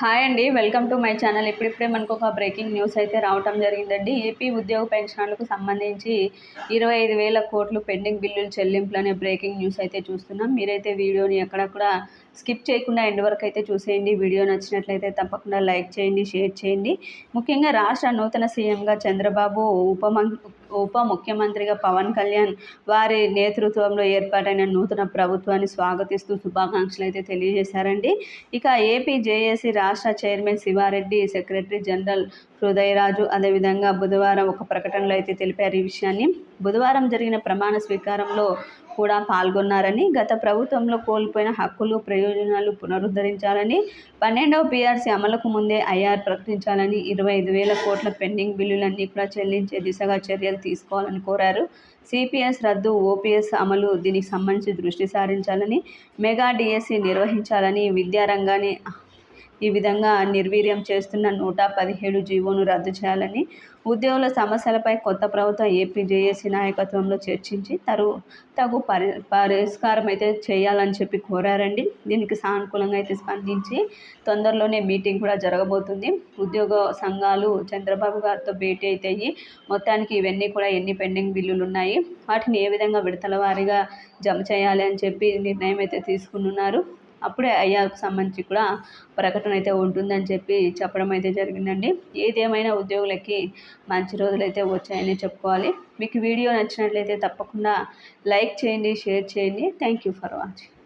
Hi అండి welcome to my channel ఇప్పుడిప్పుడే మనకు ఒక బ్రేకింగ్ న్యూస్ అయితే రావటం జరిగిందండి. ఏపీ ఉద్యోగ పెన్షన్లకు సంబంధించి ఇరవై ఐదు వేల కోట్లు పెండింగ్ బిల్లులు చెల్లింపులు అనే బ్రేకింగ్ న్యూస్ అయితే చూస్తున్నాం. మీరైతే వీడియోని ఎక్కడ కూడా స్కిప్ చేయకుండా ఎండ్ వరకు అయితే చూసేయండి. వీడియో నచ్చినట్లయితే తప్పకుండా లైక్ చేయండి షేర్ చేయండి. ముఖ్యంగా రాష్ట్ర నూతన సీఎంగా చంద్రబాబు ఉప ఉప ముఖ్యమంత్రిగా పవన్ కళ్యాణ్ వారి నేతృత్వంలో ఏర్పాటైన నూతన ప్రభుత్వాన్ని స్వాగతిస్తూ శుభాకాంక్షలు అయితే తెలియజేశారండి. ఇక ఏపీ జేఏసీ రాష్ట్ర chairman Sivareddy secretary general Hrudayaraju అదేవిధంగా బుధవారం ఒక ప్రకటనలో అయితే తెలిపారు ఈ విషయాన్ని. బుధవారం జరిగిన ప్రమాణ స్వీకారంలో కూడా పాల్గొన్నారని గత ప్రభుత్వంలో కోల్పోయిన హక్కులు ప్రయోజనాలు పునరుద్ధరించాలని పన్నెండవ పీఆర్సీ అమలుకు ముందే ఐఆర్ ప్రకటించాలని ఇరవై ఐదు వేల కోట్ల పెండింగ్ బిల్లులన్నీ కూడా చెల్లించే దిశగా చర్యలు తీసుకోవాలని కోరారు. సిపిఎస్ రద్దు ఓపీఎస్ అమలు దీనికి సంబంధించి దృష్టి సారించాలని మెగా డిఎస్సి నిర్వహించాలని విద్యారంగాన్ని ఈ విధంగా నిర్వీర్యం చేస్తున్న నూట పదిహేడు జీవోను రద్దు చేయాలని ఉద్యోగుల సమస్యలపై కొత్త ప్రభుత్వం ఏపీ జేఏసీ నాయకత్వంలో చర్చించి తరు తగు పరి పరిష్కారం అయితే చేయాలని చెప్పి కోరారండి. దీనికి సానుకూలంగా అయితే స్పందించి తొందరలోనే మీటింగ్ కూడా జరగబోతుంది. ఉద్యోగ సంఘాలు చంద్రబాబు గారితో భేటీ అయితే మొత్తానికి ఇవన్నీ కూడా ఎన్ని పెండింగ్ బిల్లులు ఉన్నాయి వాటిని ఏ విధంగా విడతల వారీగా జమ చేయాలి అని చెప్పి నిర్ణయం అయితే తీసుకున్నారు అప్పుడే అయ్యాకు సంబంధించి కూడా ప్రకటన అయితే ఉంటుందని చెప్పి చెప్పడం అయితే జరిగిందండి. ఏదేమైనా ఉద్యోగులకి మంచి రోజులు అయితే వచ్చాయని చెప్పుకోవాలి. మీకు వీడియో నచ్చినట్లయితే తప్పకుండా లైక్ చేయండి షేర్ చేయండి. Thank you for watching